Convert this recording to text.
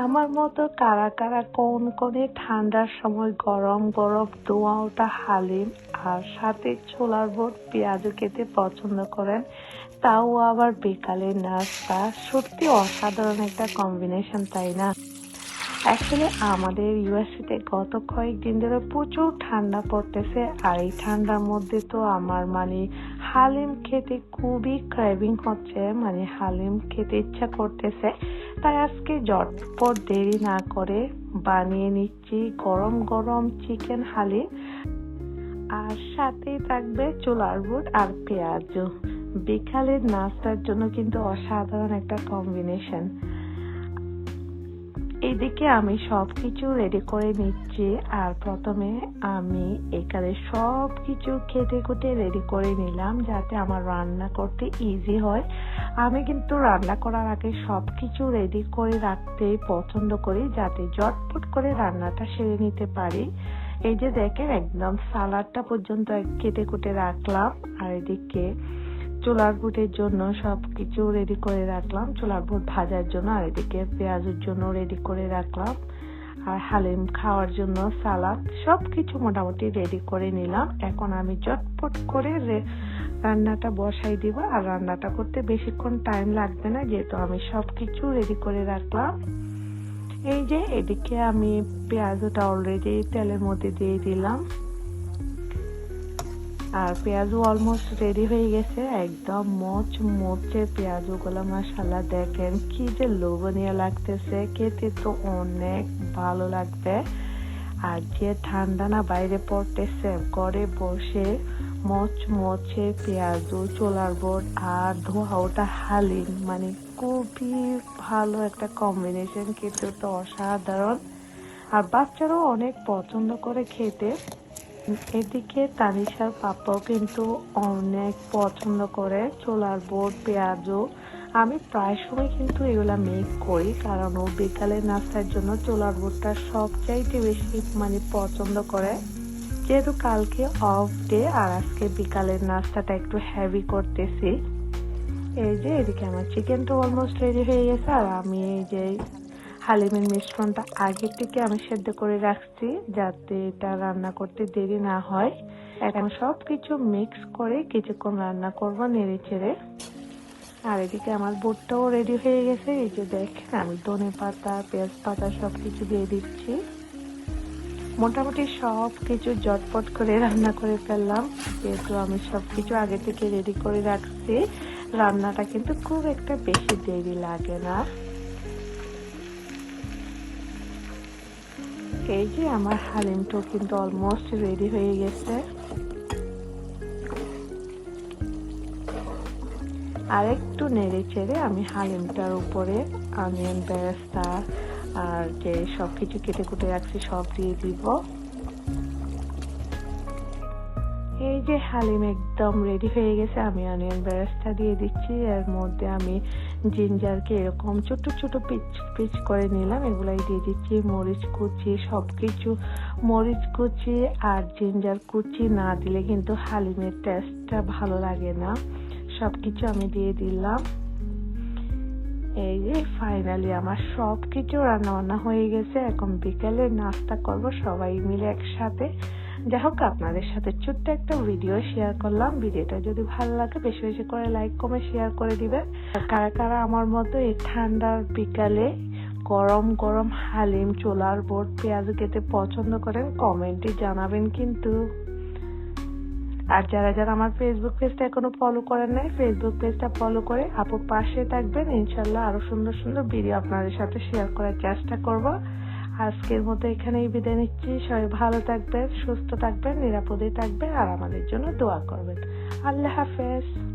আমার মতো কারা কারা কোন কোনে ঠান্ডার সময় গরম গরম দোয়া ওটা হালিম আর সাথে ছোলার বোট পেঁয়াজও খেতে পছন্দ করেন, তাও আবার বিকালের নাস্তা। সত্যি অসাধারণ একটা কম্বিনেশন তাই না? অ্যাকচুয়ালি আমাদের ইউএসএতে গত কয়েকদিন ধরে প্রচুর ঠান্ডা পড়তেছে আর এই ঠান্ডার মধ্যে তো আমার মানে হালিম খেতে খুবই ক্র্যাভিং হচ্ছে মানে হালিম খেতে ইচ্ছা করতেছে। তাই আজকে জটপট দেরি না করে বানিয়ে নিচ্ছি গরম গরম চিকেন হালি। আর সাথেই থাকবে চোলার বুট আর পেঁয়াজ বিকালের নাস্তার জন্য কিন্তু অসাধারণ একটা কম্বিনেশন এদিকে আমি সব কিছু রেডি করে নিচ্ছি, আর প্রথমে আমি এখানে সব কিছু খেতে খুঁটে রেডি করে নিলাম যাতে আমার রান্না করতে ইজি হয়। আমি কিন্তু রান্না করার আগে সব কিছু রেডি করে রাখতে পছন্দ করি যাতে জটপট করে রান্নাটা সেরে নিতে পারি। এই যে দেখেন, একদম সালাডটা পর্যন্ত কেটে কুটে রাখলাম। আর এদিকে চুলার বুটের জন্য সব কিছু রেডি করে রাখলাম। চোলার বুট ভাজার জন্য আর এদিকে পেঁয়াজের জন্য রেডি করে রাখলাম। আর হালিম খাওয়ার জন্য সালাদ সব কিছু মোটামুটি রেডি করে নিলাম। এখন আমি চটপট করে রান্নাটা বসাই দিব। আর রান্নাটা করতে বেশিক্ষণ টাইম লাগবে না, যেহেতু আমি সব কিছু রেডি করে রাখলাম। এই যে এদিকে আমি পেঁয়াজটা অলরেডি তেলের মধ্যে দিয়ে দিলাম। আর পেঁয়াজও অলমোস্ট রেডি হয়ে গেছে, একদম মচ মচে পেঁয়াজগুলো মাসাল্লাহ দেখেন কি যে লোভনীয় লাগতেছে, খেতে তো অনেক ভালো লাগবে। আর যে ঠান্ডা না বাইরে পড়তেছে, ঘরে বসে মচ মচে পেঁয়াজ চোলার বোর্ড আর ধোয়া ওটা হালিম মানে খুবই ভালো একটা কম্বিনেশন খেতে তো অসাধারণ। আর বাচ্চারাও অনেক পছন্দ করে খেতে। এদিকে তানিশার পাপাও কিন্তু অনেক পছন্দ করে ছোলার বোট পেঁয়াজও। আমি প্রায় সময় কিন্তু এগুলা মেক করি, কারণ ও বিকালে নাস্তার জন্য চোলার বোটটা সবচাইতে বেশি মানে পছন্দ করে। যেহেতু কালকে অফ ডে আর আজকে বিকালের নাস্তাটা একটু হেভি করতেছি। এই যে এদিকে আমার চিকেনটা অলমোস্ট রেডি হয়ে গেছে, আর আমি এই যে হালিমের মিশ্রণটা আগে থেকে আমি সেদ্ধ করে রাখছি যাতে এটা রান্না করতে দেরি না হয়। এখন সব কিছু মিক্স করে কিছুক্ষণ রান্না করব নেড়ে চেড়ে। আর এদিকে আমার বুটটাও রেডি হয়ে গেছে। এই যে দেখেন, আমি ধনে পাতা, পেঁয়াজ পাতা সব কিছু দিয়ে দিচ্ছি। মোটামুটি সব কিছু জটপট করে রান্না করে ফেললাম। যেহেতু আমি সব কিছু আগে থেকে রেডি করে রাখছি, রান্নাটা কিন্তু খুব একটা বেশি দেরি লাগে না। এই যে আমার হালিমটো কিন্তু অলমোস্ট রেডি হয়ে গেছে। আর একটু নেড়ে চেড়ে আমি হালিমটার উপরে অনিয়ন বেরেস্তা আর যে সব কিছু কেটে কুটে রাখছি, সব দিয়ে দিব। এই যে হালিম একদম রেডি হয়ে গেছে, আমি অনিয়ন বেরেস্তা দিয়ে দিচ্ছি। এর মধ্যে আমি জিঞ্জারকে এরকম ছোট ছোট পিচ পিচ করে নিলাম। এগুলাই দিয়ে দিচ্ছি। মরিচ কুচি সব কিছু মরিচ কুচি আর জিঞ্জার কুচি না দিলে কিন্তু হালিমের টেস্টটা ভালো লাগে না। সব কিছু আমি দিয়ে দিলাম। এই যে ফাইনালি আমার সব কিছু রান্না বান্না হয়ে গেছে। এখন বিকেলে নাস্তা করব, সবাই মিলে একসাথে। যাই হোক আপনাদের সাথে ছোট্ট একটা ভিডিও শেয়ার করলাম। ভিডিওটা যদি ভালো লাগে, বেশি বেশি করে লাইক কমে শেয়ার করে দিবেন। কারা কারা আমার মতো এই ঠান্ডার বিকালে গরম গরম হালিম চোলার বোট পেঁয়াজ খেতে পছন্দ করেন কমেন্টে জানাবেন কিন্তু। আর যারা যারা আমার ফেসবুক পেজটা এখনও ফলো করেন নাই ফেসবুক পেজটা ফলো করে আপুর পাশে থাকবেন। ইনশাল্লাহ আরও সুন্দর সুন্দর ভিডিও আপনাদের সাথে শেয়ার করার চেষ্টা করব। আজকের মতো এখানেই বিদায় নিচ্ছি। সবাই ভালো থাকবেন, সুস্থ থাকবেন, নিরাপদে থাকবেন আর আমাদের জন্য দোয়া করবেন। আল্লাহ হাফেজ।